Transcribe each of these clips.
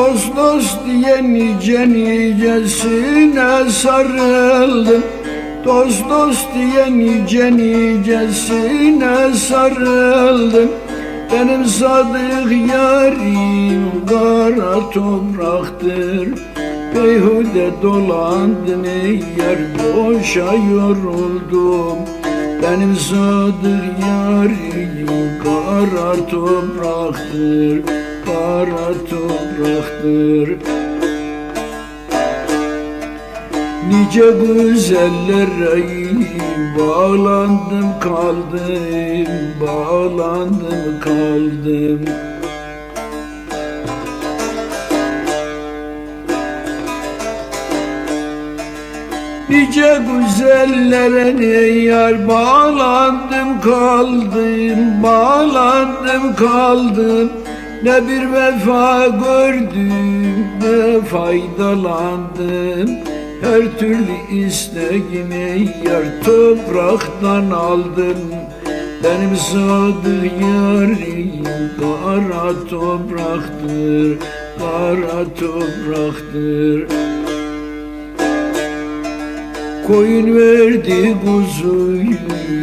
Dost dost diye nice nicesine sarıldım. Dost dost diye nice nicesine sarıldım. Benim sadık yarim kara topraktır. Beyhude dolandım ey yer boşa yoruldum. Benim sadık yarim kara topraktır Kara topraktır. Nice güzellere bağlandım kaldım Bağlandım kaldım. Nice güzellere ne yar bağlandım kaldım Bağlandım kaldım Ne bir vefa gördüm ne faydalandım. Her türlü isteğimi yar topraktan aldım. Benim sadık yarim kara topraktır Kara topraktır Koyun verdi kuzuyu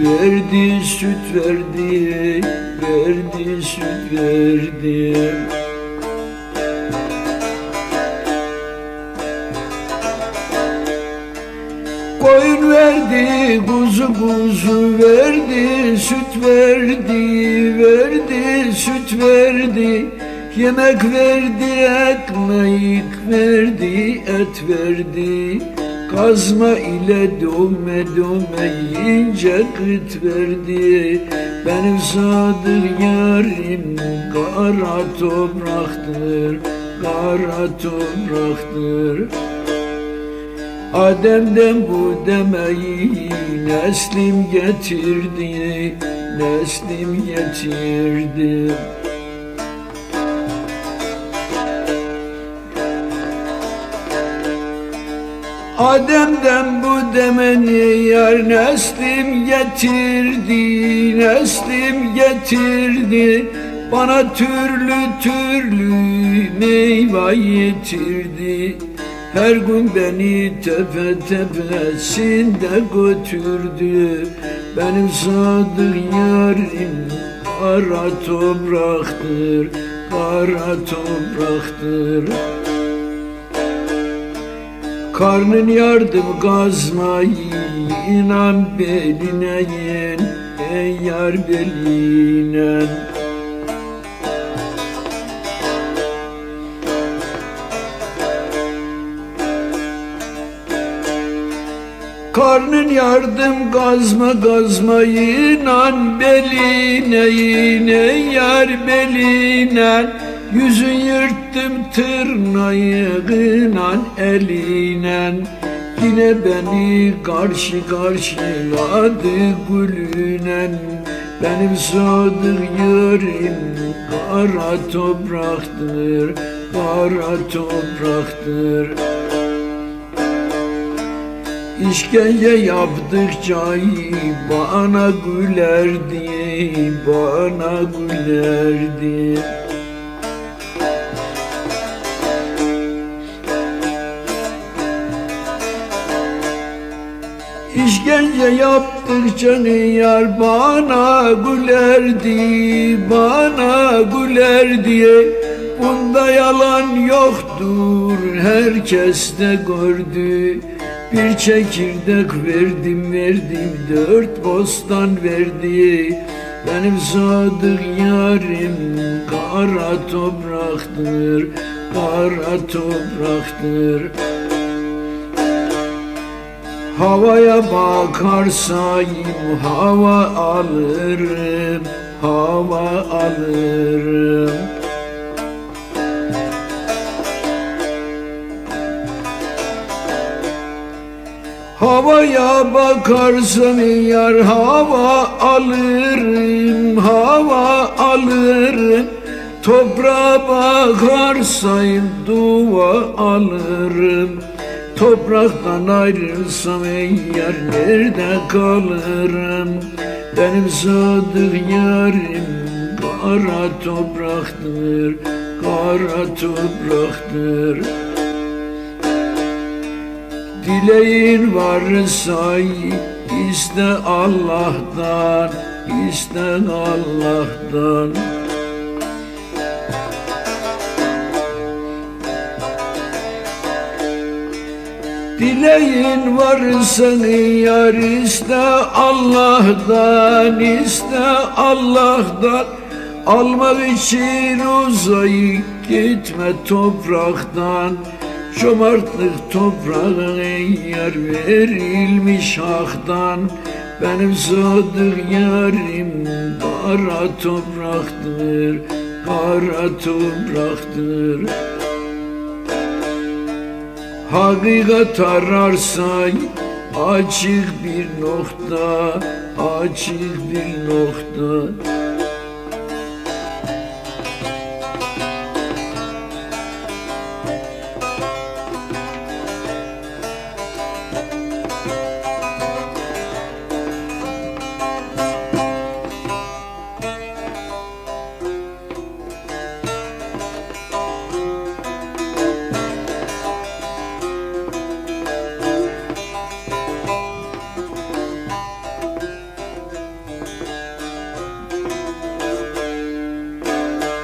verdi süt verdi verdi süt verdi. Koyun verdi kuzu kuzu verdi süt verdi verdi süt verdi. Yemek verdi ekmek verdi et verdi Kazma ile dövme dövme yiyince kıt verdi Benim sadık yarim kara topraktır Kara topraktır. Adem'den bu demeyi neslim getirdi Neslim getirdi Adem'den bu demeni yar neslim getirdi, neslim getirdi. Bana türlü türlü meyve getirdi. Her gün beni tepe tepesinde götürdü. Benim sadık yarim kara topraktır, kara topraktır. Karnın yardım gazmayı? İnan beline yen Ey yar beline. Karnın yardım gazma gazma inan beline yine yar beline Yüzün yırttım tırnağıyla eline. Yine beni karşı karşıladı gülünen Benim sadık yarim kara topraktır Kara topraktır. İşkence yaptıkça bana gülerdi, bana gülerdi. İşkence yaptıkça yar bana gülerdi, bana gülerdi. Bunda yalan yoktur, herkes de gördü. Bir çekirdek verdim verdim, dört bostan verdi. Benim sadık yarim kara topraktır, kara topraktır. Havaya bakarsayım hava alırım, hava alırım. Havaya bakarsam yar hava alırım, hava alırım. Toprağa bakarsayım dua alırım. Topraktan ayrılsam yar nerede kalırım. Benim sadık yarim kara topraktır kara topraktır. Dileğin varsa iste Allah'tan, iste Allah'tan Dileğin varsa yar iste Allah'tan, iste Allah'tan Almak için uzayıp gitme topraktan. Cömertlik toprağına yar verilmiş haktan. Benim sadık yarim kara topraktır Kara topraktır Hakikat ararsan açık bir nokta Açık bir nokta